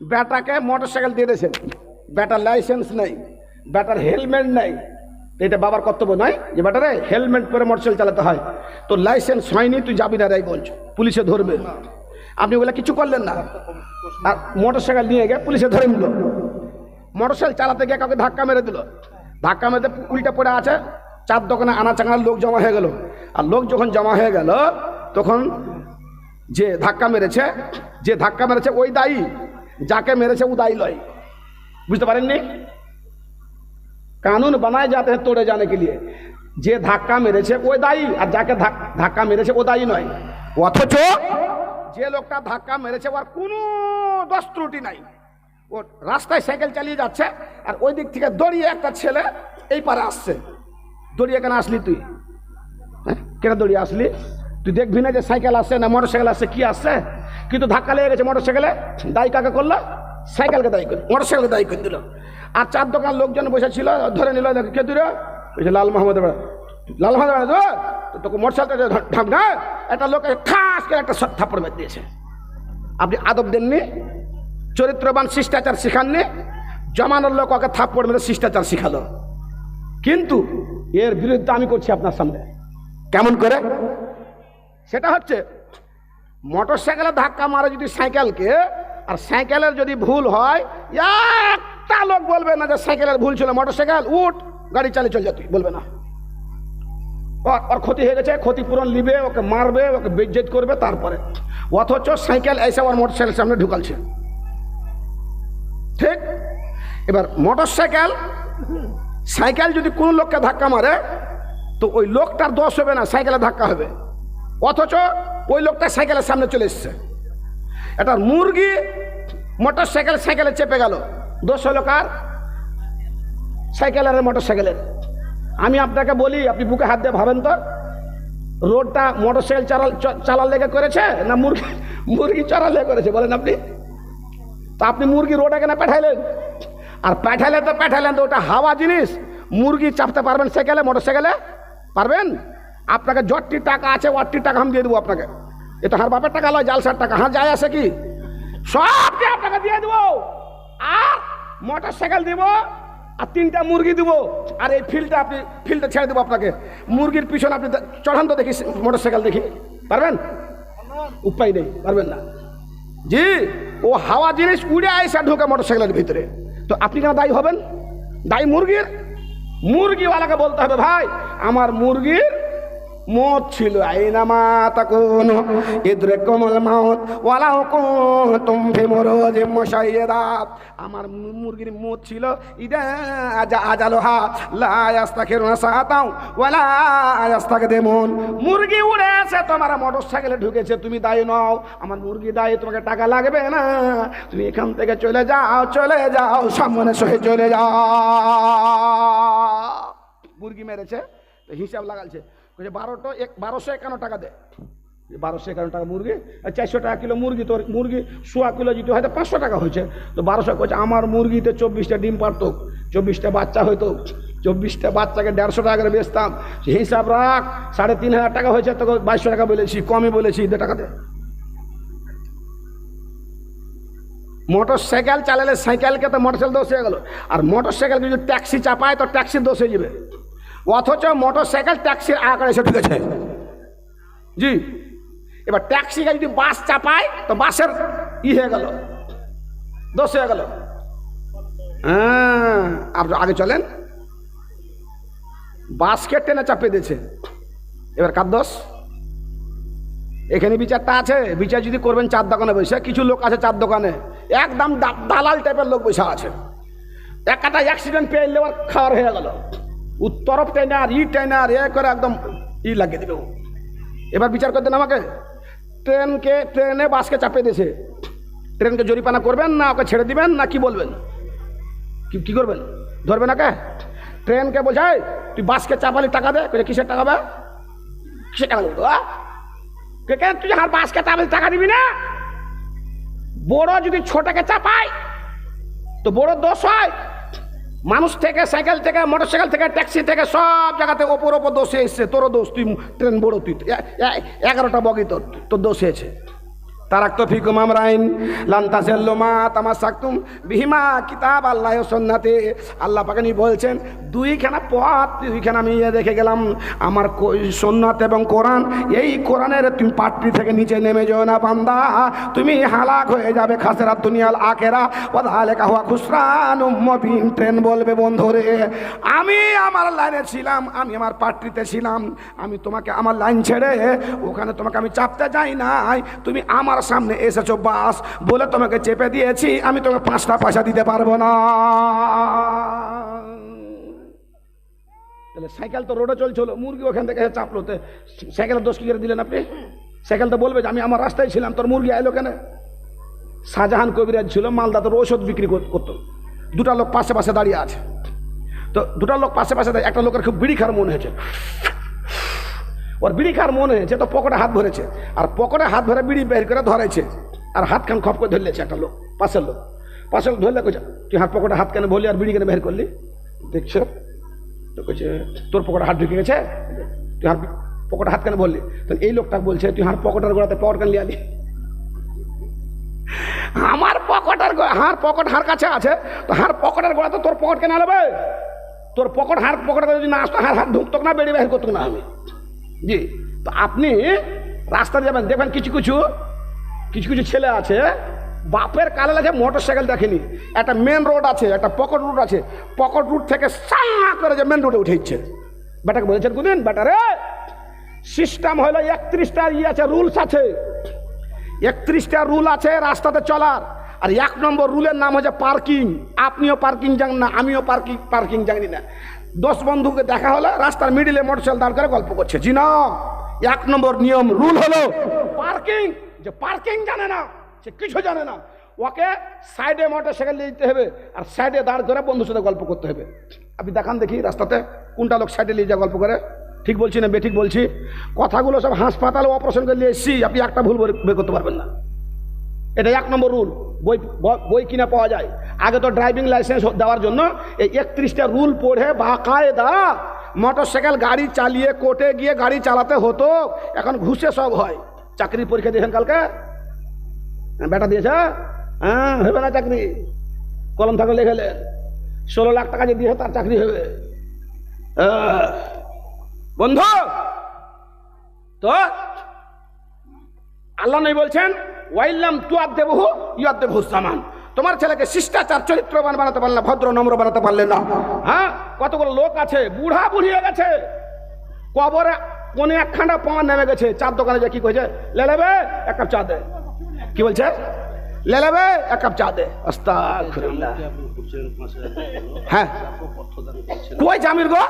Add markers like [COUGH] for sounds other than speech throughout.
বেটাকে motor cycle দিয়ে দিয়েছেন। বেটার লাইসেন্স নেই বেটার হেলমেট নেই। এটা বাবার কর্তব্য নয় যে বেটারে হেলমেট পরে মোটরসাইকেল চালাতে হয়। তো লাইসেন্স হয়নি, তুই যাবি না রাই রায়গঞ্জ, পুলিশে ধরবে। আপনি বলে কিছু করলেন না। আর মোটর সাইকেল নিয়ে গিয়ে পুলিশে ধরে নিল। মোটর সাইকেল চালাতে গিয়ে কাউকে ধাক্কা মেরে দিল। ধাক্কা মেরে উল্টা পড়ে আছে, চার দোকানে আনা চাঙার লোক জমা হয়ে গেল। আর লোক যখন জমা হয়ে গেল, তখন যে ধাক্কা মেরেছে, যে ধাক্কা মেরেছে ওই দায়ী যাকে মেরেছে ও দায়ী লয় বুঝতে পারেননি কানুন বানায় যাতে हैं तोड़े जाने के लिए যে ধাক্কা মেরেছে ওই দায়ী আর যাকে ধাক- ধাক্কা মেরেছে ও দায়ী নয় অথচ যে লোকটা ধাক্কা মেরেছে ওর কোনো দোষ ত্রুটি নাই ও রাস্তায় সাইকেল চালিয়ে যাচ্ছে আর ওই দিক থেকে দড়িয়ে একটা ছেলে এই পারে আসছে দড়িয়ে কেন আসলি তুই হ্যাঁ কেন দড়িয়ে আসলি তুই দেখবি না যে সাইকেল আসছে না মোটর সাইকেল আসছে কি আসছে কিন্তু ধাক্কা লেগে গেছে মোটর সাইকেলে দায়ী কাকে করল? সাইকেলকে দায়ী করে মোটর সাইকেলকে দায়ী করে দিল। আর চার দোকান লোকজন বসে ছিল, ধরে নিল কে তুই রে বলছে, লাল মোহাম্মদ লাল তো? তোকে মোটর সাইকেল ঢাক না। একটা লোক ঠাস করে একটা থাপ্পড় মেরে দিয়েছে। আপনি আদব দেননি? চরিত্রবান, শিষ্টাচার শিখাননি? জমানোর লোক ওকে থাপ্পড় মেরে শিষ্টাচার শিখালো। কিন্তু এর বিরুদ্ধে আমি করছি আপনার সামনে। কেমন করে? সেটা হচ্ছে মোটর সাইকেলে ধাক্কা মারে যদি সাইকেলকে, আর সাইকেলের যদি ভুল হয়, একটা লোক বলবে না যে সাইকেলের ভুল ছিল মোটর সাইকেল উঠ, গাড়ি চালিয়ে চলে যা তুই, বলবে না। ওর ক্ষতি হয়ে গেছে, ক্ষতিপূরণ নিবে, ওকে মারবে, ওকে বেজ্জেত করবে, তারপরে। অথচ সাইকেল এসে আমার মোটর সাইকেল সামনে ঢুকালছে। ঠিক? এবার মোটর সাইকেল সাইকেল যদি কোনো লোককে ধাক্কা মারে, তো ওই লোকটার দোষ হবে না, সাইকেলে ধাক্কা হবে। অথচ ওই লোকটা সাইকেলের সামনে চলে এসছে। একটা মুরগি মোটর সাইকেল সাইকেলে চেপে গেল। দোষ হলো কার? সাইকেলের মোটর সাইকেলের। আমি আপনাকে বলি, আপনি বুকে হাত দিয়ে ভাবেন তো, রোডটা মোটর সাইকেল চালাল চালার লেগে করেছে না মুরগি [LAUGHS] মুরগি চড়ার লেগে করেছে, বলেন আপনি? তো আপনি মুরগি রোডে কেন পাঠাইলেন? আর পাঠাইলে তো পাঠাইলেন তো, ওটা হাওয়া জিনিস। মুরগি চাপতে পারবেন সাইকেলে, মোটর সাইকেলে? পারবেন? আপনাকে যতটি টাকা আছে ওয়াটটি টাকা আমি দিয়ে দেবো আপনাকে। এটা হার বাপের টাকা লয় জালসার টাকা। হ্যাঁ যায় আছে কি? সবটি আপনাকে দিয়ে দেবো। আর মোটর সাইকেল দিব, আর তিনটা মুরগি দিব। আর এই ফিল্ডটা আপনি ফিল্ডে ছেড়ে দেবো আপনাকে। মুরগির পিছনে আপনি চড়ান তো দেখি, মোটর সাইকেল দেখি। পারবেন? উপায় নেই, পারবেন না। জি, ও হাওয়া জিনিস উড়ে আইসা ঢুকে মোটর সাইকেলের ভিতরে। তো আপনি কেন দায়ী হবেন? দায়ী মুরগির? মুরগিওয়ালাকে বলতে হবে, ভাই, আমার মুরগির মত ছিল আইনামা তাকুন ইদরে কমল মাউত ওয়ালাও কুনতুম ফি মুরুজি মুশাইয়াদাত আমার মুরগির মত ছিল, ইদা আজা আজালহা, লা ইয়াস্তাখিরুনা সাআতাও ওয়ালা ইয়াস্তাকদিমুন। মুরগি উড়ে আছে তোমার মোটরসাইকেলে ঢুকেছে, তুমি দায়ী নও। আমার মুরগি দায়ী, তোমাকে টাকা লাগবে না। তুমি এখান থেকে চলে যাও চলে যাও, সামনে সহে চলে যাও। মুরগি মেরেছে হিসাব লাগালছে। বারোটো এক, বারোশো একান্ন টাকা দে। বারোশো একান্ন টাকা মুরগি, আর চারশো টাকা কিলো মুরগি তোর, মুরগি সোয়া কিলো যদি হয়তো পাঁচশো টাকা হয়েছে। তো বারোশো করছে আমার মুরগিতে চব্বিশটা ডিম পারতো, চব্বিশটা বাচ্চা হয়তো চব্বিশটা বাচ্চাকে দেড়শো টাকা করে বেচতাম। সে হিসাব রাখ, সাড়ে তিন হাজার টাকা হয়েছে, তোকে বাইশশো টাকা বলেছি, কমই বলেছি, দে টাকা দে। মোটর সাইকেল চালালে সাইকেলকে তো মোটর সাইকেল দোষ হয়ে গেল। আর মোটর সাইকেলকে যদি ট্যাক্সি চাপায়, তো ট্যাক্সির দোষ হয়ে যাবে। অথচ মোটর সাইকেল ট্যাক্সির আকারে এসে ঢুকেছে। জি, এবার ট্যাক্সিকে যদি বাস চাপায়, তো বাসের ই হয়ে গেল, দোষ হয়ে গেল। হ্যাঁ আপনি আগে চলেন। বাসকে টেনে চাপিয়ে দিয়েছে। এবার কার দোষ? এখানে বিচারটা আছে। বিচার যদি করবেন চার দোকানে বসে, কিছু লোক আছে চার দোকানে। একদম দালাল টাইপের লোক বসে আছে। একটা অ্যাক্সিডেন্ট পেয়ে লেবার খাওয়ার হয়ে গেল। উত্তরফ টেনার ই টেনার এ করে একদম ই লাগিয়ে ও। এবার বিচার করতেন আমাকে? ট্রেনকে, ট্রেনে বাসকে চাপিয়ে দিয়েছে। ট্রেনকে জরিপানা করবেন না, ওকে ছেড়ে দিবেন না, কি বলবেন? কি কি করবেন? ধরবেন না কে ট্রেনকে বোঝায় তুই বাসকে চাপালি টাকা দে কিসের টাকা বে? কিসের টাকা দেবো কে, তুই আর বাসকে চাপালি টাকা দিবি না? বড় যদি ছোটকে চাপায়, তো বড় দোষ হয়। মানুষ থেকে, সাইকেল থেকে মোটর সাইকেল থেকে, ট্যাক্সি থেকে সব জায়গাতে ওপর ওপর দোষে এসছে। তোরও দোষ, তুই ট্রেন বড়, তুই এগারোটা বগি তোর তোর দোষ হয়েছে। তারাক্ত ফিকুম আমরাইন লান্তাসেল্লো মা তামাসাক্তুম বিহিমা কিতাব আল্লাহ সন্নাতে। আল্লাহ পাকানি বলছেন, দুইখানা পথ, দুইখানা আমি ইয়ে দেখে গেলাম। আমার সন্ন্যত এবং কোরআন, এই কোরআনের তুমি পাট্টি থেকে নিচে নেমে যেও না বান্দা। তুমি হালাক হয়ে যাবে খাসেরা দুনিয়াল আখেরা। ও তাহলে কাহুয়া খুসরান উম্মবিন ট্রেন বলবে বন্ধুরে, আমি আমার লাইনে ছিলাম, আমি আমার পাট্টিতে ছিলাম। আমি তোমাকে আমার লাইন ছেড়ে, ওখানে তোমাকে আমি চাপতে যাই নাই। তুমি আমার সামনে এসেছ, বাস। বলে তোমাকে চেপে দিয়েছি, আমি তোমাকে পাঁচটা পয়সা দিতে পারব না। তাহলে সাইকেল তো রোডে চলছিল, মুরগি ওখান থেকে চাপলো। তো সাইকেলের দোষ কি করে দিলেন আপনি? সাইকেল তো বলবে যে আমি আমার রাস্তায় ছিলাম, তোর মুরগি আইলো কেন? শাহজাহান কবিরাজ ছিল, মালদা তোর ওষুধ বিক্রি করতো। দুটা লোক পাশে পাশে দাঁড়িয়ে আছে। তো দুটা লোক পাশে পাশে দাঁড়িয়ে- একটা লোকের খুব বিড়ি খাওয়ার মনে হয়েছে। ওর বিড়ি খাওয়ার মনে হয়েছে তো পকেটে হাত ভরেছে। আর পকেটে হাত ভরে বিড়ি বের করে ধরেছে আর হাত খান খপ করে ধরলেছে একটা লোক, পাশের লোক। পাশের লোক ধরলে কইছে, তুই হাত পকেটে হাত কেন বললি আর বিড়ি কেন বের করলি? দেখছ তো কইছে, তোর পকেটে হাত ঢুকে গেছে? তুই হাত পকেটে হাত কেন বললি তো এই লোকটা বলছে, তুই হাত পকেটের গোড়াতে পকেট কেন লিয়ালি? আমার পকেটের হার পকেট হার কাছে আছে, তো হার পকেটের গোড়াতে তোর পকেট কেন নেবে তোর পকেট হার পকেটে যদি না আসতো, হার হাত ঢুকতো না বেরিয়ে বের করতো না আমি। জি, তো আপনি রাস্তা দিয়ে যাবেন, দেখবেন কিছু কিছু কিছু কিছু ছেলে আছে, বাপের কালে লাগে মোটর সাইকেল দেখেনি। একটা মেন রোড আছে, একটা পকেট রুট আছে পকেট রুট থেকে সা করে যে মেন রোডে উঠে ইচ্ছে বেটাকে বলেছেন কোনদিন? বেটারে সিস্টেম হলো একত্রিশটা ইয়ে আছে রুলস আছে। একত্রিশটা রুল আছে রাস্তাতে চলার। আর এক নম্বর রুলের নাম হচ্ছে পার্কিং আপনিও পার্কিং জানেন না, আমিও পার্কিং পার্কিং জানি না। দশ বন্ধুকে দেখা হলো, রাস্তার মিডিলে মোটরসাইকেল দাঁড় করে গল্প করছে। জি না এক নম্বর নিয়ম রুল হলো পার্কিং যে পার্কিং জানে না, সে কিছু জানে না। ওকে সাইডে মোটরসাইকেল নিয়ে যেতে হবে, আর সাইডে দাঁড় করে বন্ধুর সাথে গল্প করতে হবে। আপনি দেখান দেখি রাস্তাতে, কোনটা লোক সাইডে নিয়ে যা গল্প করে। ঠিক বলছি না বেঠিক বলছি? কথাগুলো সব হাসপাতালে অপারেশন করে নিয়ে এসছি, আপনি একটা ভুল বের করতে পারবেন না। এটা এক নম্বর রুল। বই বই কিনে পাওয়া যায়। আগে তো ড্রাইভিং লাইসেন্স দেওয়ার জন্য এই একত্রিশটা রুল পড়ে বাকায়দা মোটর সাইকেল গাড়ি চালিয়ে কোর্টে গিয়ে গাড়ি চালাতে হতো। এখন ঘুষে সব হয়। চাকরি পরীক্ষা দিয়েছেন কালকে? হ্যাঁ, বেটা দিয়েছে হ্যাঁ? হবে না চাকরি। কলম থাকলে লেখালে ষোলো লাখ টাকা যদি তার চাকরি হবে। বন্ধু তো আল্লাহ নই বলছেন, ওয়াইল্লাম তুয়ার দেবহু ইয়ার দেবহু সামান। তোমার ছেলেকে শিষ্টাচার চরিত্রবান বানাতে পারলে ভদ্র নম্র বানাতে পারলে না। হ্যাঁ কতগুলো লোক আছে, বুড়া বুড়ি হয়ে গেছে। কবরে কোনে একখানা পাওয়া নেমে গেছে। চার দোকানে যে কি কইছে? লে লেবে এক কাপ চা দে। কি বলছে? লে লেবে এক কাপ চা দে। হ্যাঁ। কই জামির গো?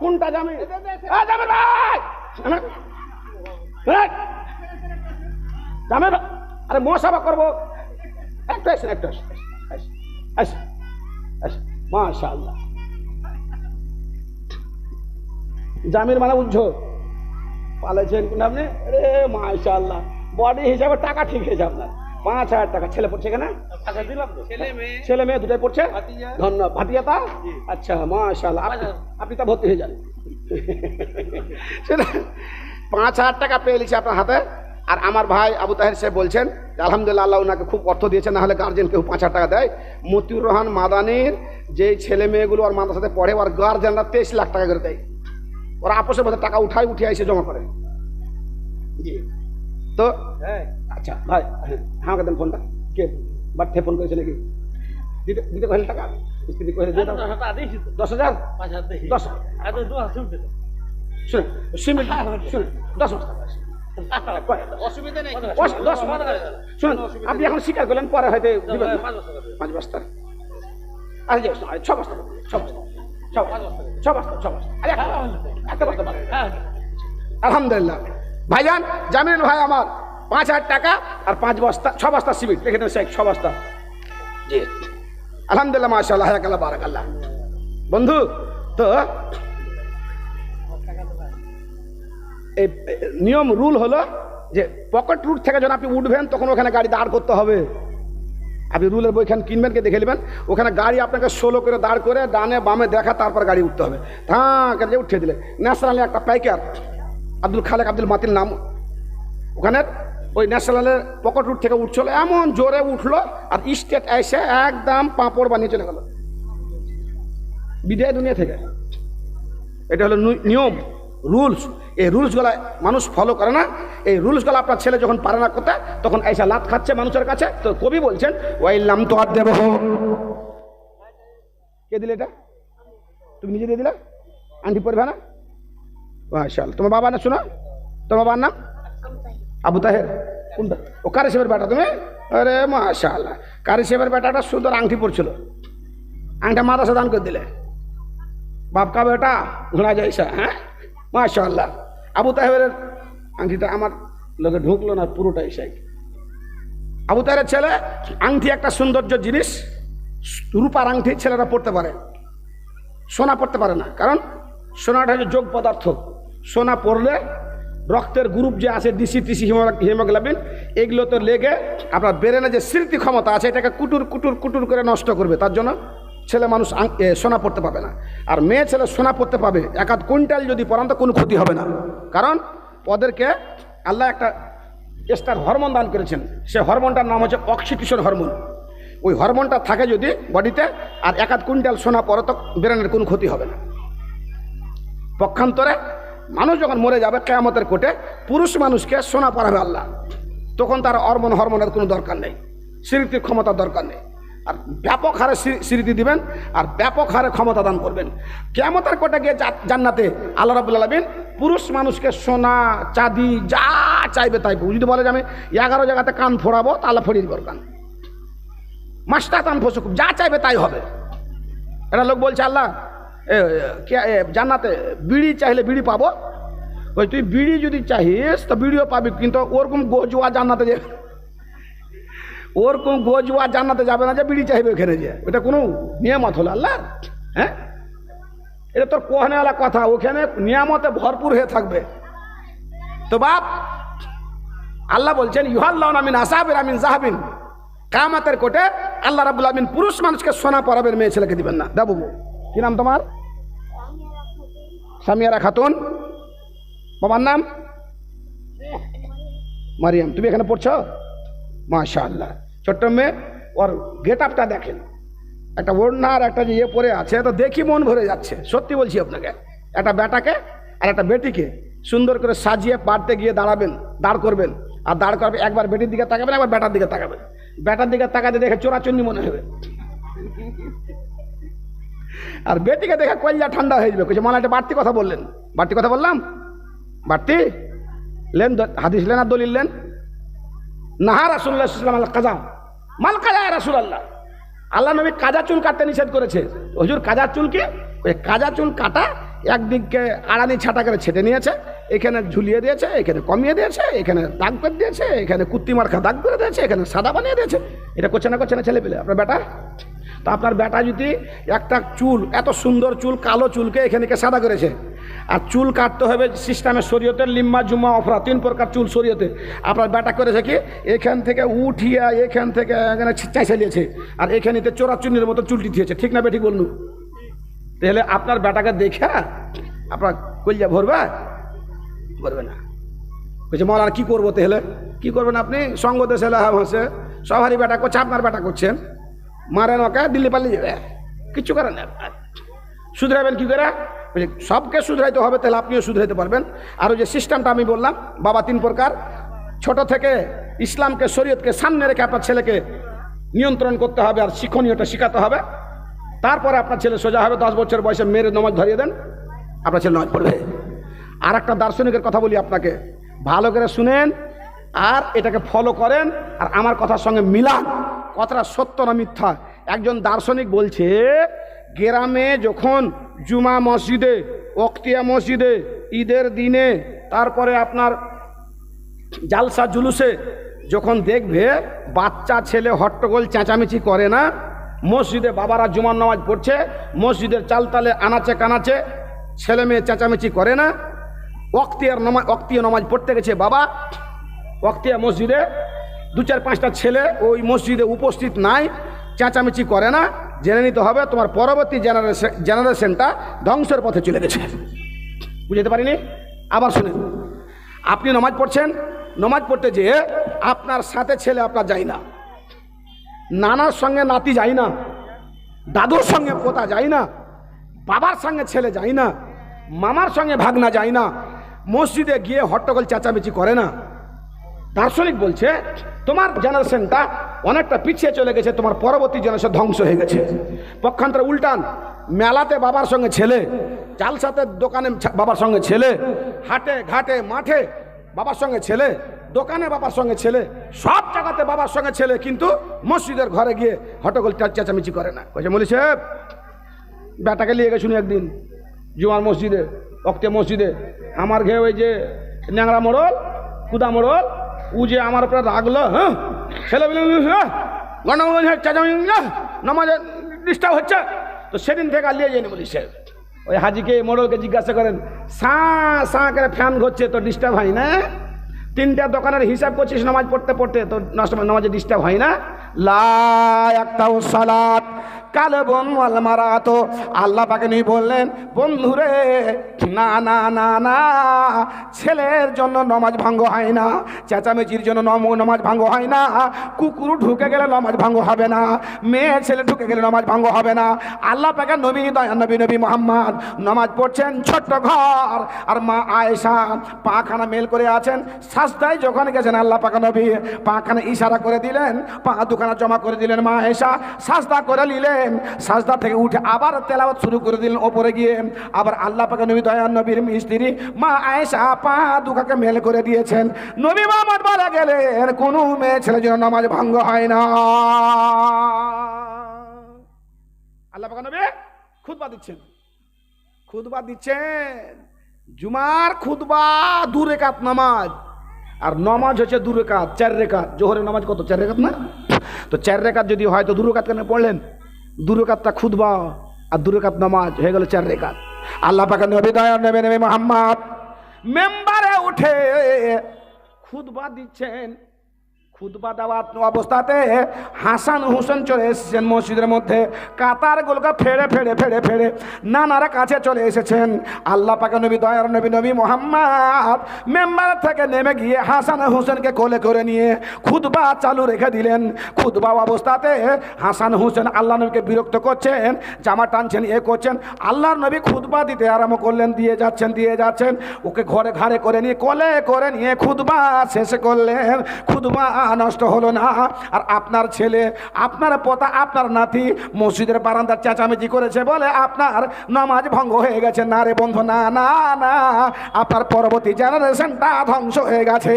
কোনটা জামির? জামির ভাই! জামির আরে মশাবা করব। একটা আসেন একটা আসেন আসেন আসেন মাশা আল্লাহ জামির মানে বুঝছ? পালেছেন কোন আপনি? আরে মাশা আল্লাহ বডি হিসাবে টাকা ঠিক হয়েছে আপনার। পাঁচ হাজার টাকা। ছেলে পড়ছে কেন ছেলে মেয়ে। দুটাই পড়ছে? ধন্যবাদ ভাটিয়াতা আচ্ছা মাশাআল্লাহ। আপনি- আপনি তা ভর্তি হয়ে যান। সেটা পাঁচ হাজার টাকা পেয়ে নিচ্ছে আপনার হাতে। আর আমার ভাই আবু তাহের সাহেব বলছেন যে আলহামদুলিল্লাহ আল্লাহ ওনাকে খুব অর্থ দিয়েছে না হলে গার্জেন কেউ পাঁচ হাজার টাকা দেয়। মতিউর রহমান মাদানির যে ছেলে মেয়েগুলো আর মাদ্রাসাতে পড়ে ওর গার্জেনরা তেইশ লাখ টাকা করে দেয়। ওরা আপোষের মধ্যে টাকা উঠায় উঠে এসে জমা করে। জি। তো আচ্ছা ভাই হ্যাঁ আমাকে দেন ফোনটা কে? বাড়িতে ফোন করেছে নাকি? দিতে দিতে কহিল টাকা? স্ত্রী কহিল দিয়ে দাও। দশ হাজার? দশ শুনে সিমেন্ট শুনে দশ মাস আপনি এখন স্বীকার করলেন পরে হয়তো পাঁচ বস্তা আরে ছ বস্তা ছ বস্তা ছ বস্তা ছ বস্তা ছ বস্তা একটা বস্তা আলহামদুলিল্লাহ। ভাইজান জামিল ভাই আমার পাঁচ হাজার টাকা আর পাঁচ বস্তা ছ বস্তা সিমেন্ট। লিখে দেন শেখ ছ বস্তা। জি। আলহামদুলিল্লাহ মাশাআল্লাহ হায়াকাল্লাহ বারাকাল্লাহ। বন্ধু তো এই নিয়ম রুল হলো যে পকেট রুট থেকে যখন আপনি উঠবেন, তখন ওখানে গাড়ি দাঁড় করতে হবে। আপনি রুলের বইখান কিনবেন কে দেখে নেবেন। ওখানে গাড়ি আপনাকে সোলো করে দাঁড় করে ডানে বামে দেখা, তারপর গাড়ি উঠতে হবে। হ্যাঁ যে উঠিয়ে দিলে। ন্যাশনালি একটা পাইকার, আব্দুল খালেক আব্দুল মাতিল নাম। ওখানে ওই ন্যাশনালের পকেট রুট থেকে উঠছিল, এমন জোরে উঠল, আর স্টেট এসে একদম পাঁপড় বানিয়ে চলে গেল। বিদায় দুনিয়া থেকে। এটা হলো নিয়ম। রুলস, এই রুলসগুলো মানুষ ফলো করে না। এই রুলসগুলো আপনার ছেলে যখন পারে না করতে তখন এসে লাত খাচ্ছে মানুষের কাছে। তো কবি বলছেন ওয়াইলাম তো আর দেব কে দিলে এটা? তুমি নিজে দিয়ে দিলে? আন্টি পড়বে না? মাশাল তোমার বাবা না শোনো। তোমার বাবার নাম? আবু তাহের। কোনটা? ও কারি সাহেবের বেটা তুমি? আরে মাশাল্লাহ কারি সাহেবের বেটাটা সুন্দর আংটি পড়ছিল আংটা মাদ্রাসা দান করে দিলে। বাপ কা বেটা? ঘোড়া যাইসা হ্যাঁ? মাশাল্লাহ আবু তাহেবের আংটিটা আমার লোকে ঢুকলো না, পুরোটাই সেই আবু তাহের ছেলে, আংটি একটা সৌন্দর্য জিনিস, রূপার আংটি ছেলেরা পড়তে পারে। সোনা পড়তে পারে না, কারণ সোনাটা হচ্ছে যোগ পদার্থ। সোনা পড়লে রক্তের গ্রুপ যে আছে, ডিসি, টিসি হিমোগ্লোবিন এগুলো তো লেগে আপনার ব্রেনে যে স্মৃতি ক্ষমতা আছে, এটাকে কুটুর কুটুর কুটুর করে নষ্ট করবে। তার জন্য ছেলে মানুষ সোনা পড়তে পাবে না। আর মেয়ে ছেলে সোনা পড়তে পাবে এক আধ কুইন্টাল যদি পড়ান তো কোনো ক্ষতি হবে না। কারণ ওদেরকে আল্লাহ একটা এক্সট্রা হরমোন দান করেছেন। সে হরমোনটার নাম হচ্ছে অক্সিটিশন হরমোন। ওই হরমোনটা থাকে যদি বডিতে আর এক আধ কুইন্টাল সোনা পরে তো ব্রেনের কোনো ক্ষতি হবে না। পক্ষান্তরে মানুষ যখন মরে যাবে কেয়ামতের কোটে, পুরুষ মানুষকে সোনা পরাবে আল্লাহ। তখন তার হরমোন হরমোনের কোনো দরকার নেই। স্মৃতির ক্ষমতার দরকার নেই। আর ব্যাপক হারে স্মৃতি দিবেন আর ব্যাপক হারে ক্ষমতা দান করবেন। কেয়ামতের কোটে গিয়ে জান্নাতে আল্লাহ রাবুল আলমিন পুরুষ মানুষকে সোনা, চাঁদি, যা চাইবে তাই। যদি বলে যে আমি এগারো জায়গাতে কান ফোড়াবো, তাহলে ফড়িয়ে দিব কান মাস্টার কান ফসুক, যা চাইবে তাই হবে। একটা লোক বলছে, আল্লাহ জান্নাতে বিড়ি চাইলে বিড়ি পাবো? ওই তুই বিড়ি যদি চাহিস, তো বিড়িও পাবি। কিন্তু ওরকম গোজুয়া জান্নাতে যে ওরকম গোজুয়া জান্নাতে যাবে না যে বিড়ি চাইবে ওখানে যে। ওটা কোনো নিয়ামত হলো আল্লাহ। হ্যাঁ? এটা তোর কোহনেওয়ালা কথা। ওখানে নিয়ামতে ভরপুর হয়ে থাকবে। তো বাপ, আল্লাহ বলছেন ইউহাল্লাহ আমিন আসাবির আমিন জাহাবিন কামাতের কোটে আল্লাহ রাবুল আমিন পুরুষ মানুষকে সোনা পরাবের মেয়ে ছেলেকে দিবেন না। দেবো কি নাম তোমার? সামিয়ারা খাতুন। বাবার নাম? মারিয়াম। তুমি এখানে পড়ছো? মাশা আল্লাহ ছোট্ট মেয়ে, ওর গেট আপটা দেখেন। একটা ওড়না আর একটা যে ইয়ে পরে আছে তো দেখি মন ভরে যাচ্ছে। সত্যি বলছি আপনাকে, একটা বেটাকে আর একটা বেটিকে সুন্দর করে সাজিয়ে পারতে গিয়ে দাঁড়াবেন, দাঁড় করবেন। আর দাঁড় করবে, একবার বেটির দিকে তাকাবেন, একবার বেটার দিকে তাকাবেন। বেটার দিকে তাকাতে দেখে চোরাচন্নি মনে হবে। আর বেটিকে দেখে কয়লা ঠান্ডা হয়ে যাবে। কিছু মানে একটা বাড়তি কথা বললেন। বাড়তি কথা বললাম? বাড়তি? লেন হাদিস লেন আর দলিল লেন? নাহা রাসুল্লাহ ইসলাম কাজা মাল কাজা রাসুল আল্লাহ আল্লাহ নবী কাজা চুল কাটতে নিষেধ করেছে। হুজুর, কাজা চুল কি ওই কাজা চুল কাটা একদিকে আড়ানি ছাটা করে ছেটে নিয়েছে, এখানে ঝুলিয়ে দিয়েছে, এখানে কমিয়ে দিয়েছে, এখানে দাগ করে দিয়েছে, এখানে কুত্তি মার্কা দাগ করে দিয়েছে, এখানে সাদা বানিয়ে দিয়েছে। এটা করছে না করছে না ছেলে পেলে আপনার বেটা? তো আপনার বেটা যদি একটা চুল, এত সুন্দর চুল, কালো চুলকে এখানেকে সাদা করেছে? আর চুল কাটতে হবে সিস্টেমে শরীয়তের লিম্মা, জুম্মা অফরা তিন প্রকার চুল শরীয়তে। আপনার বেটা করেছে কি? এখান থেকে উঠিয়া এখান থেকে এখানে চাইছালিয়েছে আর এখানেতে চোরাচুন্নির মতো চুলটি দিয়েছে ঠিক না বেঠিক বললু তাহলে আপনার বেটাকে দেখা, আপনার কলিজা ভরবে? ভরবে না। বলছে মলার কি করব তাহলে? কি করবেন আপনি? সঙ্গ দেশে হচ্ছে সবারই বেটা করছে, আপনার বেটা করছেন মারেন ওকে, দিল্লি পালিয়ে যাবে। কিচ্ছু করেন না শুধরাবেন কি করে? বলছে, সবকে শুধরাইতে হবে তাহলে আপনিও শুধরাইতে পারবেন। আর ওই যে সিস্টেমটা আমি বললাম বাবা তিন প্রকার। ছোট থেকে ইসলামকে শরীয়তকে সামনে রেখে আপনার ছেলেকে নিয়ন্ত্রণ করতে হবে আর শিক্ষণীয়টা শেখাতে হবে। তারপরে আপনার ছেলে সোজা হবে দশ বছর বয়সে মেয়ের নমাজ ধরিয়ে দেন আপনার ছেলে নমাজ পড়বে। আর একটা দার্শনিকের কথা বলি আপনাকে ভালো করে শুনেন আর এটাকে ফলো করেন আর আমার কথার সঙ্গে মিলান। কথাটা সত্য না মিথ্যা? একজন দার্শনিক বলছে গ্রামে যখন জুমা মসজিদে অক্তিয়া মসজিদে, ঈদের দিনে, তারপরে আপনার জালসা জুলুসে যখন দেখবে বাচ্চা, ছেলে হট্টগোল চেঁচামেচি করে না, মসজিদে বাবারা জুমার নামাজ পড়ছে, মসজিদের চালতালে আনাচে কানাচে ছেলে মেয়ে চেঁচামেচি করে না অক্তিয়ার নমাজ অক্তীয় নামাজ পড়তে গেছে বাবা অক্তিয়া মসজিদে দু চার পাঁচটা ছেলে ওই মসজিদে উপস্থিত নাই চেঁচামেচি করে না। জেনে নিতে হবে তোমার পরবর্তী জেনারেশন জেনারেশনটা ধ্বংসের পথে চলে গেছে। বুঝতে পারিনি? আবার শুনেন। আপনি নমাজ পড়ছেন, নমাজ পড়তে যেয়ে আপনার সাথে ছেলে আপনার যায় না। নানার সঙ্গে নাতি যায় না। দাদুর সঙ্গে পোতা যায় না। বাবার সঙ্গে ছেলে যায় না। মামার সঙ্গে ভাগনা যায় না। মসজিদে গিয়ে হট্টগোল চেঁচামেচি করে না। দার্শনিক বলছে, তোমার জেনারেশনটা অনেকটা পিছিয়ে চলে গেছে, তোমার পরবর্তী জেনারেশন ধ্বংস হয়ে গেছে। পক্ষান্তরে উল্টান, মেলাতে বাবার সঙ্গে ছেলে চালসাতে দোকানে বাবার সঙ্গে ছেলে, হাটে, ঘাটে, মাঠে বাবার সঙ্গে ছেলে, দোকানে বাবার সঙ্গে ছেলে, সব জায়গাতে বাবার সঙ্গে ছেলে, কিন্তু মসজিদের ঘরে গিয়ে হটগোল চেঁচামেচি করে না। কইছে বলি সাহেব, বেটাকে নিয়ে গেছুন একদিন, জুমার মসজিদে, অক্তে মসজিদে। আমার ঘে ওই যে ন্যাংরা মোড়ল, কুদা মোড়ল ও যে আমার উপরে রাগলো হ্যাঁ? ছেলে চেঁচামেচি, আহ, নামাজে ডিস্টার্ব হচ্ছে। তো সেদিন থেকে আর নিয়ে যায়নি বলি সে ওই হাজিকে মোড়লকে জিজ্ঞাসা করেন সা সা করে ফ্যান ঘুরছে তো ডিস্টার্ব হয় না? তিনটা দোকানের হিসাব করছিস নামাজ পড়তে পড়তে তো নষ্ট নামাজে ডিস্টার্ব হয় না? লা একটাও সালাত কালে বন মারা তো আল্লাহ পাকে নিয়ে বললেন, বন্ধুরে, না না না না, ছেলের জন্য নমাজ ভাঙ্গ হয় না, চেঁচামেচির জন্য নম- নমাজ ভাঙ্গ হয় না, কুকুর ঢুকে গেলে নমাজ ভাঙ্গ হবে না, মেয়ে ছেলে ঢুকে গেলে নমাজ ভাঙ্গ হবে না। আল্লাহ পাকে নবী, দয়া নবী নবী মোহাম্মদ, নমাজ পড়ছেন ছোট্ট ঘর, আর মা আয়েশা পাখানা মেল করে আছেন। সাজদায় যখন গেছেন আল্লাহ পাকা নবী, পাখানা ইশারা করে দিলেন, পা দুখানা জমা করে দিলেন মা আয়েশা। সাজদা করে নিলেন সাজদা থেকে উঠে আবার তেলাওয়াত শুরু করে দিলেন ওপরে গিয়ে। আবার আল্লাহ পাকা নবী দয়া নবীর মিস্ত্রি মা আয়েশা পা দুখাকে মেল করে দিয়েছেন। নবী মোহাম্মদ বলে গেলেন, কোনো মেয়ে ছেলের জন্য নামাজ ভঙ্গ হয় না। আল্লাহ পাকা নবী খুদবা দিচ্ছেন। খুদবা দিচ্ছেন। জুমার খুদবা দু রেখাত নামাজ। আর নমাজ হচ্ছে দু রেখাত, চার রেখাত। জোহরের নামাজ কত? চার রেখাত না? তো চার রেখাত যদি হয়, তো দু রেখাত কেন পড়লেন? দু রেখাতটা খুদবা আর দু রেখাত নামাজ হয়ে গেল চার রেখাত। আল্লাহ পাকে নবী দয়া নেবে নেবে মোহাম্মদ মেম্বারে উঠে খুদবা দিচ্ছেন। খুদবা দেওয়ার অবস্থাতে হাসান হোসেন চলে এসেছেন মসজিদের মধ্যে। কাতার গুলোকে ফেড়ে ফেড়ে ফেড়ে ফেড়ে নানারা কাছে চলে এসেছেন। আল্লাহ পাকে নবী, দয়ার নবী নবী মোহাম্মদ মেম্বার থেকে নেমে গিয়ে হাসান হোসেনকে কোলে করে নিয়ে খুদবা চালু রেখে দিলেন। খুদবা অবস্থাতে হাসান হোসেন আল্লাহ নবীকে বিরক্ত করছেন, জামা টানছেন, এ করছেন। আল্লাহর নবী খুদবা দিতে আরম্ভ করলেন, দিয়ে যাচ্ছেন দিয়ে যাচ্ছেন। ওকে ঘরে ঘাড়ে করে নিয়ে, কোলে করে নিয়ে খুদবা শেষ করলেন। খুদবা নষ্ট হলো না। আর আপনার ছেলে, আপনার পোতা, আপনার নাতি মসজিদের বারান্দার চেঁচামেচি করেছে বলে আপনার নামাজ ভঙ্গ হয়ে গেছে। না রে বন্ধু, না না না, আপনার পরবর্তী জেনারেশনটা ধ্বংস হয়ে গেছে।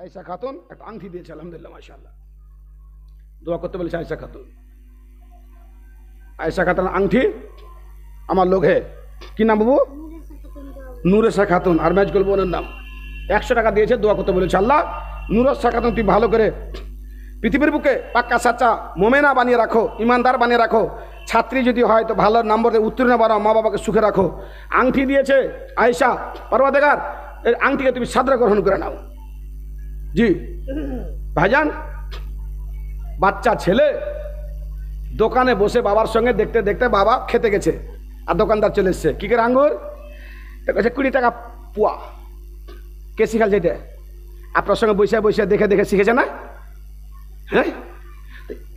আয়সা খাতুন, একটা আংটি দিয়েছে, আলহামদুলিল্লাহ, মাশাআল্লাহ। দোয়া করতে বলেছে আয়সা খাতুন। আয়সা খাতুন আংটি আমার লোক হে কি নাম বাবু? নূরেশা খাতুন আর ম্যাজগুল বোনের নাম। একশো টাকা দিয়েছে, দোয়া করতে বলেছে, আল্লাহ নূরেশা খাতুন তুই ভালো করে পৃথিবীর বুকে পাক্কা সাচ্চা মোমেনা বানিয়ে রাখো, ইমানদার বানিয়ে রাখো। ছাত্রী যদি হয় তো ভালো নম্বর উত্তীর্ণ বানাও মা বাবাকে সুখে রাখো। আংটি দিয়েছে আয়েশা পর্বতেকার এই আংটিকে তুমি সাদরা গ্রহণ করে নাও। জি। ভাইজান, বাচ্চা ছেলে, দোকানে বসে বাবার সঙ্গে দেখতে দেখতে বাবা খেতে গেছে, আর দোকানদার চলে এসছে। কী করে আঙ্গুর কাছে কুড়ি টাকা পোয়া কে শিখাল যেটা আপনার সঙ্গে বসে বসে দেখে দেখে শিখেছে না? হ্যাঁ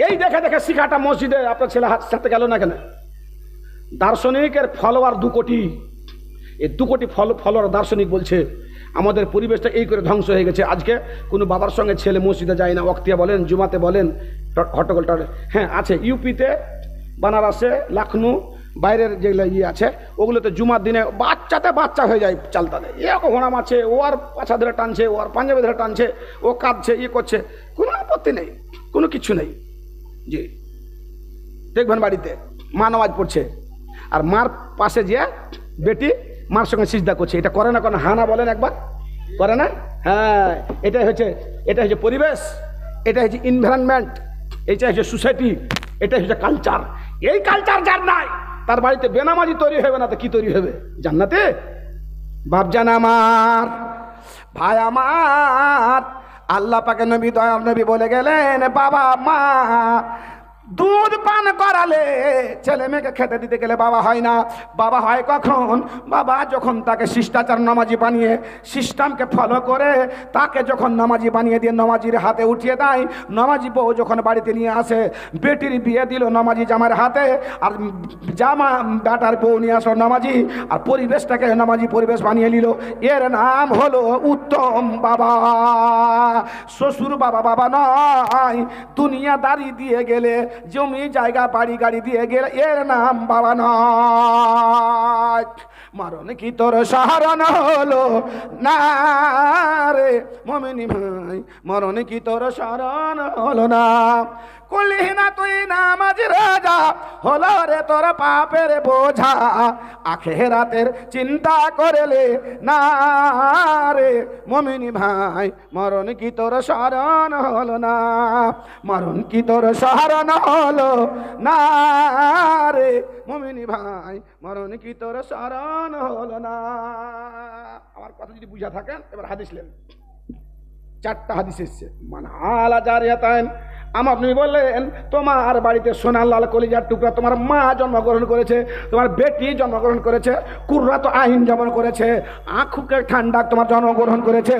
এই দেখে দেখে শিখাটা মসজিদে আপনার ছেলে হাত সাথে গেল না কেন? দার্শনিকের ফলোয়ার দু কোটি। এই দু কোটি ফল ফলোয়ার দার্শনিক বলছে, আমাদের পরিবেশটা এই করে ধ্বংস হয়ে গেছে। আজকে কোনো বাবার সঙ্গে ছেলে মসজিদে যায় না। অক্তিয়া বলেন, জুমাতে বলেন ট- হট্টগোল হ্যাঁ আছে। ইউপিতে, বানারসে লখনউ বাইরের যেগুলো ইয়ে আছে, ওগুলোতে জুমার দিনে বাচ্চাতে বাচ্চা হয়ে যায় চালতাতে। এরকম হোনাম আছে, ও আর পাছা ধরে টানছে, ও আর পাঞ্জাবি ধরে টানছে, ও কাঁদছে ইয়ে করছে। কোনো আপত্তি নেই, কোনো কিছু নেই। জি। দেখবেন বাড়িতে, মা নামাজ পড়ছে, আর মার পাশে যে বেটি মার সঙ্গে সিজদা করছে। এটা করে না করে হানা বলেন একবার। করে না? হ্যাঁ এটাই হচ্ছে এটা হচ্ছে পরিবেশ এটা হচ্ছে ইনভায়রনমেন্ট এটা হচ্ছে সোসাইটি এটা হচ্ছে কালচার এই কালচার যার নাই তার বাড়িতে বেনামাজি তৈরি হবে না তো কি তৈরি হবে? জান্নাতে? বাপজান আমার, ভাই আমার, আল্লাহ পাকে নবী দয়াল নবী বলে গেলেন, বাবা মা দুধ পান করালে ছেলে মেয়েকে খেতে দিতে গেলে বাবা হয় না। বাবা হয় কখন? বাবা যখন তাকে শিষ্টাচার নামাজি বানিয়ে, সিস্টেমকে ফলো করে, তাকে যখন নামাজি বানিয়ে দিয়ে নমাজির হাতে উঠিয়ে দেয়, নমাজি বউ যখন বাড়িতে নিয়ে আসে, বেটির বিয়ে দিল নমাজি জামার হাতে, আর জামা বেটার বউ নিয়ে আসলো নামাজি, আর পরিবেশটাকে নামাজি পরিবেশ বানিয়ে নিল। এর নাম হলো উত্তম বাবা। শ্বশুর বাবা বাবা নয়। দুনিয়াদারি দিয়ে গেলে জমি জায়গা বাড়ি গাড়ি দিয়ে গেলে এর নাম বাবা নয়। মারণ কি তোর সাহারণ হলো? না রে মমিনী ভাই, মরণ কি তোর সারণ হলো না? কলিহ না তুই নামাজ রাজা, হলো রে তোর পাপের বোঝা। আখেরাতের চিন্তা করলে, না রে মমিনী ভাই, মরণ কি তোর শরণ হলো না? মরণ কি তোর শরণ হলো? না রে মমিনী ভাই, মরণ কি তোর শরণ হল না? আমার কথা যদি বুঝা থাকেন, এবার হাদিস লেন চারটা হাদিস এসছে। মানে আলা জারিয়াতান আমার নবী বললেন, তোমার বাড়িতে সোনার লাল কলিজার টুকরা তোমার মা জন্মগ্রহণ করেছে, তোমার বেটি জন্মগ্রহণ করেছে কুর্রা তো আহিন যেমন করেছে আঁখুকে ঠান্ডা তোমার জন্মগ্রহণ করেছে,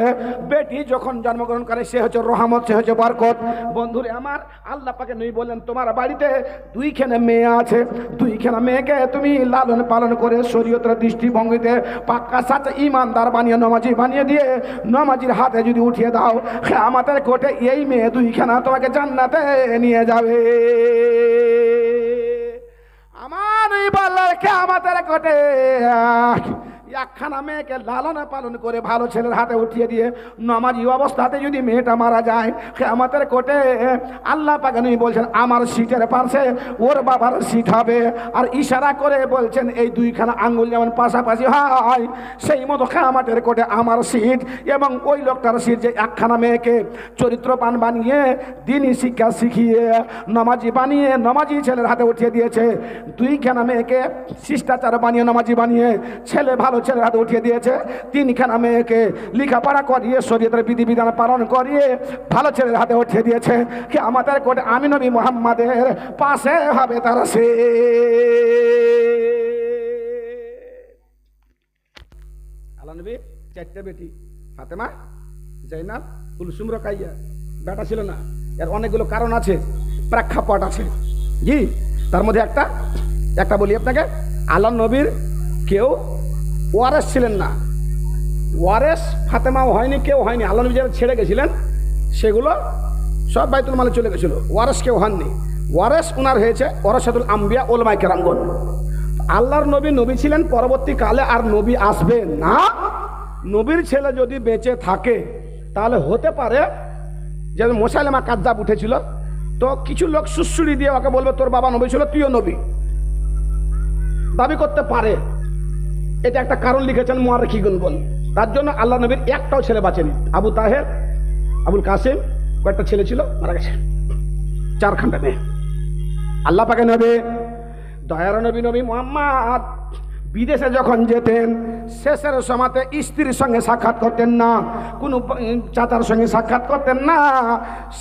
বেটি যখন জন্মগ্রহণ করে সে হচ্ছে রহমত, সে হচ্ছে বরকত। বন্ধুরে আমার, আল্লাহ পাকে নবী বললেন, তোমার বাড়িতে দুইখানে মেয়ে আছে, দুইখানা মেয়েকে তুমি লালন পালন করে শরীয়তের দৃষ্টিভঙ্গিতে পাক্কা সাথে ইমানদার বানিয়ে, নমাজি বানিয়ে দিয়ে নমাজির হাতে যদি উঠিয়ে দাও, আমাদের কোটে এই মেয়ে দুইখানা তোমাকে জান্নাতে নিয়ে যাবে। আমার এই বাল্লারকে আমাদের কোটে একখানা মেয়েকে লালন পালন করে ভালো ছেলের হাতে উঠিয়ে দিয়ে নমাজি অবস্থাতে যদি মেয়েটা মারা যায় আমাদের কোটে আল্লাহ পাকানি বলছেন, আমার সিটের পাশে ওর বাবার সিট হবে। আর ইশারা করে বলছেন, এই দুইখানা আঙ্গুল যেমন পাশাপাশি হয়, সেই মতো খামাটের কোটে আমার সিট। এবং ওই লোকটার সিট যে একখানা মেয়েকে চরিত্রপান বানিয়ে দিনই শিক্ষা শিখিয়ে, নমাজি বানিয়ে, নমাজি ছেলের হাতে উঠিয়ে দিয়েছে। দুইখানা মেয়েকে শিষ্টাচার বানিয়ে, নমাজি বানিয়ে, ছেলে ভালো ছেলের হাতে উঠিয়ে দিয়েছে। তিনখানা মেয়েকে লেখাপড়া করিয়ে, শরীয়তের বিধিবিধান পালন করিয়ে ভালো ছেলের হাতে উঠিয়ে দিয়েছে। কি আমাদের কোটে আমি নবী মোহাম্মদের পাশে হবে তারা সে। আল্লাহ নবী, চারটে বেটি, ফাতেমা জাইনাব কুলসুম, রকাইয়া। বেটা ছিল না। এর অনেকগুলো কারণ আছে, প্রেক্ষাপট আছে। জি, তার মধ্যে একটা একটা বলি আপনাকে। আল্লাহ নবীর কেউ ওয়ারেস ছিলেন না। ওয়ারেস, ফাতেমাও হয়নি, কেউ হয়নি। আল্লাহ নবী যারা ছেড়ে গেছিলেন, সেগুলো সব বাইতুল মালে চলে গেছিল। ওয়ারেস কেউ হননি। ওয়ারেস ওনার হয়েছে ওরসাদুল আম্বিয়া ওলমাই কেরামগন আল্লাহর নবী নবী ছিলেন পরবর্তীকালে আর নবী আসবে না। নবীর ছেলে যদি বেঁচে থাকে, তাহলে হতে পারে যে মোসাইলেমা কাজ্জাব উঠেছিল। তো কিছু লোক সুশ্রুড়ি দিয়ে ওকে বলবে, তোর বাবা নবী ছিল, তুইও নবী। দাবি করতে পারে। এটা একটা কারণ লিখেছেন মোয়ারেখি গুনগুন তার জন্য আল্লাহ নবীর একটাও ছেলে বাঁচেনি। আবু তাহের, আবুল কাসেম, কয়েকটা ছেলে ছিল, মারা গেছে। চারখানটা মেয়ে। আল্লাহ পাকে নবী, দয়ার নবী নবী মোহাম্মদ বিদেশে যখন যেতেন, শেষের সময়তে স্ত্রীর সঙ্গে সাক্ষাৎ করতেন না, কোনো চাচার সঙ্গে সাক্ষাৎ করতেন না।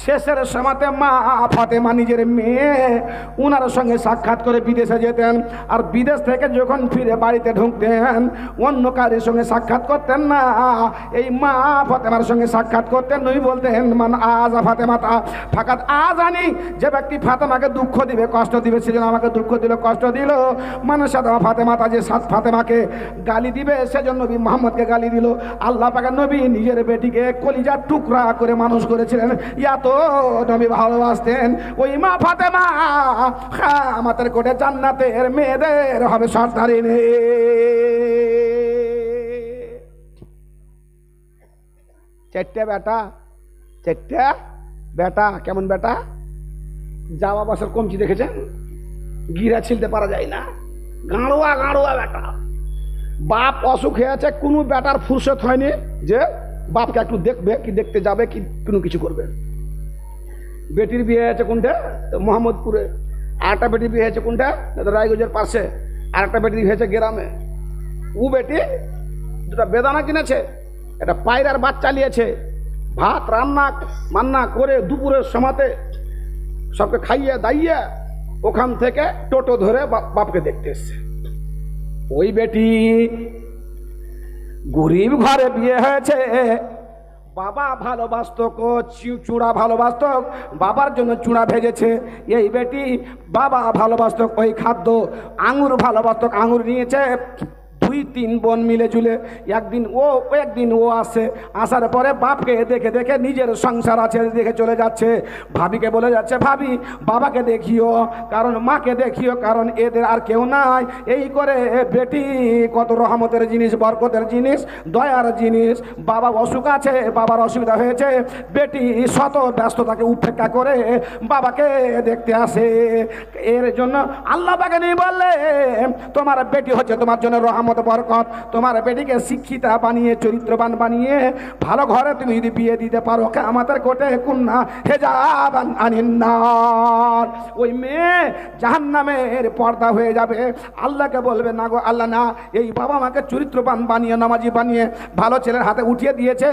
শেষের সময়তে মা ফাতেমা নিজের মেয়ে, উনার সঙ্গে সাক্ষাৎ করে বিদেশে যেতেন। আর বিদেশ থেকে যখন ফিরে বাড়িতে ঢুকতেন, অন্য কারের সঙ্গে সাক্ষাৎ করতেন না। এই মা ফাতেমার সঙ্গে সাক্ষাৎ করতেন নই বলতেন, মান আজ ফাতেমাতা ফাঁকাত আজ আনি যে ব্যক্তি ফাতেমাকে দুঃখ দিবে, কষ্ট দিবে, সেজন্য আমাকে দুঃখ দিল, কষ্ট দিল। মানুষ ফাতেমাতা যে সাত ফাতেমাকে গালি দিবে সেজন্য নবী মোহাম্মদকে গালি দিল। আল্লাহ পাকে নবী নিজের বেটিকে কলিজার টুকরা করে মানুষ করেছিলেন। এত নবী ভালোবাসতেন। ওই মা ফাতেমা হ্যাঁ, আমাদের কোটে জান্নাতের মেয়েদের হবে সর্দারি চারটে বেটা চারটে বেটা কেমন বেটা? যাওয়া বছর কমছি দেখেছেন? গিরা ছিলতে পারা যায় না। গাঁড়োয়া গাঁড়োয়া বেটা বাপ অসুখ হয়ে আছে, কোনো বেটার ফুরসত হয়নি যে বাপকে একটু দেখবে, কি দেখতে যাবে, কি কোনো কিছু করবে। বেটির বিয়ে হয়েছে কোনটা? মোহাম্মদপুরে। আর একটা বেটির বিয়ে হয়েছে কোনটা? রায়গঞ্জের পাশে। আর একটা বেটির হয়েছে গ্রামে। ও বেটি দুটা বেদানা কিনেছে, একটা পায়রার বাচ্চা নিয়েছে ভাত রান্না, মান্না করে দুপুরের সমাতে সবকে খাইয়ে দাইয়ে ওখান থেকে টোটো ধরে বাপ- বাপকে দেখতে এসছে। ওই বেটি গরিব ঘরে বিয়ে হয়েছে। বাবা ভালোবাসত চূড়া ভালোবাসত, বাবার জন্য চূড়া ভেজেছে। এই বেটি বাবা ভালোবাসত ওই খাদ্য, আঙুর ভালোবাসত, আঙুর নিয়েছে। দুই, তিন বোন মিলে জুলে একদিন ও একদিন ও আসে। আসার পরে বাপকে দেখে দেখে নিজের সংসার আছে, দেখে চলে যাচ্ছে। ভাবিকে বলে যাচ্ছে, ভাবি, বাবাকে দেখিও, কারণ মাকে দেখিও, কারণ এদের আর কেউ নাই। এই করে বেটি, কত রহমতের জিনিস, বরকতের জিনিস, দয়ার জিনিস। বাবা অসুখ আছে, বাবার অসুবিধা হয়েছে। বেটি শত ব্যস্ততাকে উপেক্ষা করে বাবাকে দেখতে আসে। এর জন্য আল্লাহ বাকে নিয়ে বললে, তোমার বেটি হচ্ছে তোমার জন্য রহমত। বরকত। তোমার বেটিকে শিক্ষিতা বানিয়ে, চরিত্রবান বানিয়ে, ভালো ঘরে তুমি যদি বিয়ে দিতে পারো আমাদের কোটে কন্যা হেজাব আনিন্নার ওই মেয়ে জাহান নামের পর্দা হয়ে যাবে। আল্লাহকে বলবে, না গো, আল্লাহ না। এই বাবা মাকে চরিত্রবান বানিয়ে, নামাজি বানিয়ে, ভালো ছেলের হাতে উঠিয়ে দিয়েছে।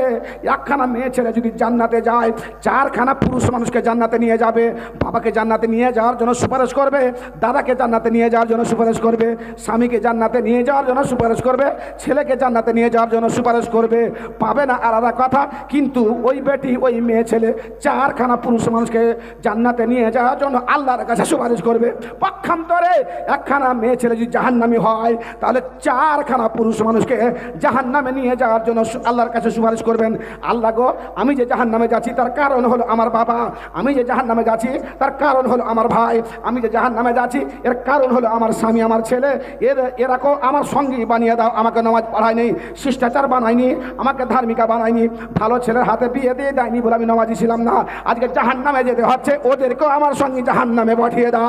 একখানা মেয়ে ছেলে যদি জান্নাতে যায়, চারখানা পুরুষ মানুষকে জান্নাতে নিয়ে যাবে। বাবাকে জান্নাতে নিয়ে যাওয়ার জন্য সুপারিশ করবে, দাদাকে জান্নাতে নিয়ে যাওয়ার জন্য সুপারিশ করবে, স্বামীকে জান্নাতে নিয়ে যাওয়ার জন্য সুপারিশ করবে, ছেলেকে জান্নাতে নিয়ে যাওয়ার জন্য সুপারিশ করবে। পাবে না আলাদা কথা, কিন্তু ওই বেটি, ওই মেয়ে ছেলে, চারখানা পুরুষ মানুষকে জান্নাতে নিয়ে যাওয়ার জন্য আল্লাহর কাছে সুপারিশ করবে। পক্ষান্তরে একখানা মেয়ে ছেলে যদি জাহান্নামি হয়, তাহলে চারখানা পুরুষ মানুষকে জাহান্নামে নিয়ে যাওয়ার জন্য আল্লাহর কাছে সুপারিশ করবেন। আল্লাহ গো, আমি যে জাহান্নামে যাচ্ছি, তার কারণ হলো আমার বাবা। আমি যে জাহান্নামে যাচ্ছি, তার কারণ হলো আমার ভাই। আমি যে জাহান্নামে যাচ্ছি, এর কারণ হলো আমার স্বামী, আমার ছেলে। এর এরকম আমার সঙ্গী বানিয়ে দাও, আমাকে নমাজ পড়ায়নি, শিষ্টাচার বানায়নি, আমাকে ধার্মিকা বানায়নি, ভালো ছেলের হাতে বিয়ে দিয়ে দেয়নি বলে আমি নমাজি ছিলাম না। আজকে জাহান নামে যেতে হচ্ছে ওদেরকেও আমার সঙ্গে জাহান নামে পাঠিয়ে দাও।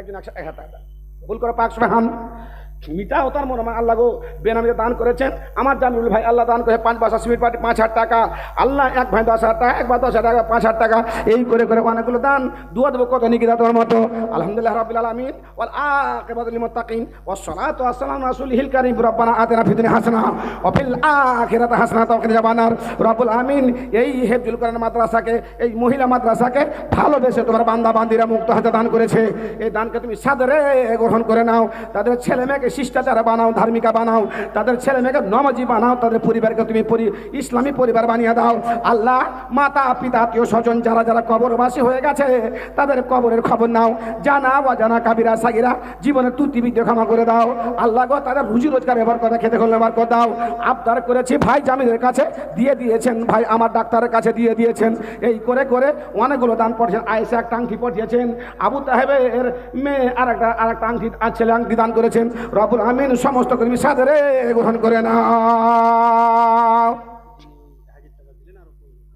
একজন একশো এক ভুল করে পাঁচশো হান মিটাও তার মনে হয় আল্লাহ গো, বেনামিতে দান করেছেন। আমার জানুল ভাই, আল্লাহ দান করে পাঁচ বাসা সিমেন্ট পার্টি পাঁচ হাজার টাকা। আল্লাহ এক ভাই দশ হাজার টাকা একবার দশ হাজার টাকা, পাঁচ হাজার টাকা। এই করে করে অনেকগুলো দান। দুয়া দেবো কত নিকি তোমার মতো? আলহামদুলিল্লাহ রাবিল আলমিন। আকিবাতুল মুত্তাকিন ওয়াস সালাতু ওয়াস সালামু আলা রাসূলিহিল কারীম। রব্বানা আতিনা ফিদ দুনিয়া হাসানাহ ওয়া ফিল আখিরাতি হাসানাহ ওয়া কিনা যাবানার রব্বুল আমিন, এই হেফজুল কোরআন মাদ্রাসাকে, এই মহিলা মাদ্রাসাকে ভালোবেসে তোমার বান্দা বান্দিরা মুক্ত হাতে দান করেছে। এই দানকে তুমি সাদরে গ্রহণ করে নাও। তাদের ছেলে মেয়েকে শিষ্টাচার বানাও, ধার্মিকা বানাও, তাদের ছেলে মেয়েকে নমাজি বানাও, তাদের পরিবারকে তুমি পরি, ইসলামী পরিবার বানিয়ে দাও। আল্লাহ মাতা, পিতা, আত্মীয় স্বজন যারা যারা কবরবাসী হয়ে গেছে, তাদের কবরের খবর নাও। জানা, অজানা, কাবিরা, সাগিরা, জীবনের তুতি বিদ্যে ক্ষমা করে দাও। আল্লাহ গো, তাদের রুজি রোজগার ব্যবহার কথা খেতে করলে ব্যবহার করে, দাও। আবদার করেছি ভাই জামিনের কাছে, দিয়ে দিয়েছেন ভাই, আমার ডাক্তারের কাছে দিয়ে দিয়েছেন। এই করে করে অনেকগুলো দান পাঠিয়েছেন আয়েসা একটা আংটি পাঠিয়েছেন আবু তাহেবের মেয়ে আর একটা আর একটা আংটি ছেলে আংটি দান করেছেন। রবুল আমিন সমস্ত কর্মী সাদরে গ্রহণ করে না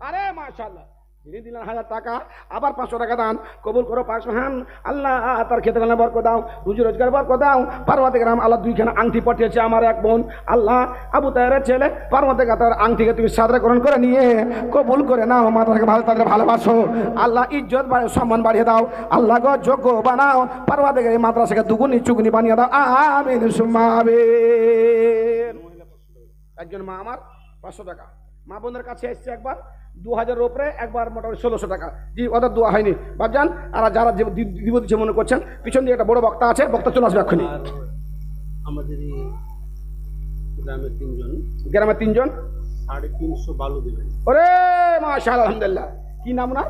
আরে মাশাল্লাহ তিনি দিলেন হাজার টাকা, আবার পাঁচশো টাকা দান। কবুল করো পাঁচশো হান। আল্লাহ তার খেতে গেলে বরক দাও, রুজি রোজগার বরক দাও। পার্বতী গ্রাম আল্লাহ দুইখানে আংটি পাঠিয়েছে আমার এক বোন। আল্লাহ আবু তাহের ছেলে, পার্বতী তার আংটিকে তুমি সাদরে গ্রহণ করে নিয়ে কবুল করে নাও। মাতাকে ভালো তাদের ভালোবাসো। আল্লাহ ইজ্জত বাড়ে সম্মান বাড়িয়ে দাও। আল্লাহ গো যোগ্য বানাও। পার্বতী এই মাদ্রাসাকে দুগুনি চুগুনি বানিয়ে দাও। আমিন। একজন মা আমার পাঁচশো টাকা। মা বোনের কাছে এসছে একবার। দু হাজারের ওপরে একবার মোটামুটি ষোলোশো টাকা। জি ওদের দোয়া হয়নি। বাবজান আর যারা দিব দিচ্ছে মনে করছেন পিছন দিয়ে একটা বড় বক্তা আছে বক্তা চলে আসবে এক্ষুনি। আমাদের গ্রামের তিনজন। গ্রামে তিনজন? সাড়ে তিনশো বালু দেবেন। ওরে মাশাল আলহামদুলিল্লাহ। কি নাম না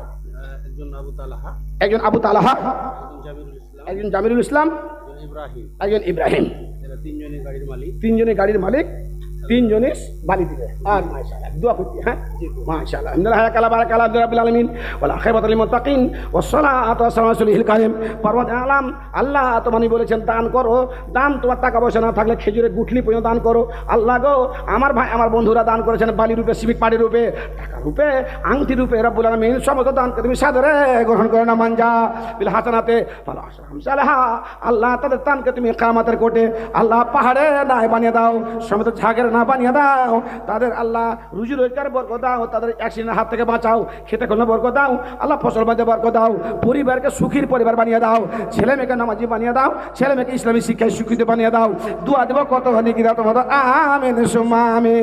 একজন আবু তালাহা। একজন আবু তালাহা। একজন জামিরুল ইসলাম। একজন ইব্রাহিম। একজন ইব্রাহিম। এরা তিনজনই গাড়ির মালিক। তিনজনই গাড়ির মালিক। তিনজনই বালি দিবে। আর হ্যাঁ? আলাম, আল্লাহ তোমানি বলেছেন, দান করো। দান তোমার টাকা পয়সা না থাকলে খেজুরের গুঠলি পর্যন্ত দান করো। আল্লাহ গো, আমার ভাই, আমার বন্ধুরা দান করেছেন বালি রূপে সিমিট পাড়ি রূপে, টাকা রূপে, আংটি রূপে, রব্বুল আলামিন, সমস্ত দান তুমি সাদরে গ্রহণ করে না মানজা। বিল হাসানাতে আল্লাহ তাদের দানকে তুমি কামাতের কোটে আল্লাহ পাহাড়ে দায় বানিয়ে দাও। সমস্ত ঝাগের খানা বানিয়ে দাও, তাদের আল্লাহ রুজি রোজগার বর্গ দাও, তাদের অ্যাক্সিডেন্ট হাত থেকে বাঁচাও, খেতে কোনো বর্গ দাও, আল্লাহ ফসল বাঁধে বর্গ দাও, পরিবারকে সুখীর পরিবার বানিয়ে দাও, ছেলে মেয়েকে নামাজি বানিয়ে দাও, ছেলে মেয়েকে ইসলামী শিক্ষায় শিক্ষিত বানিয়ে দাও, দোয়া দেবো কত হানি কি দাও তোমার আমেন, সুমামে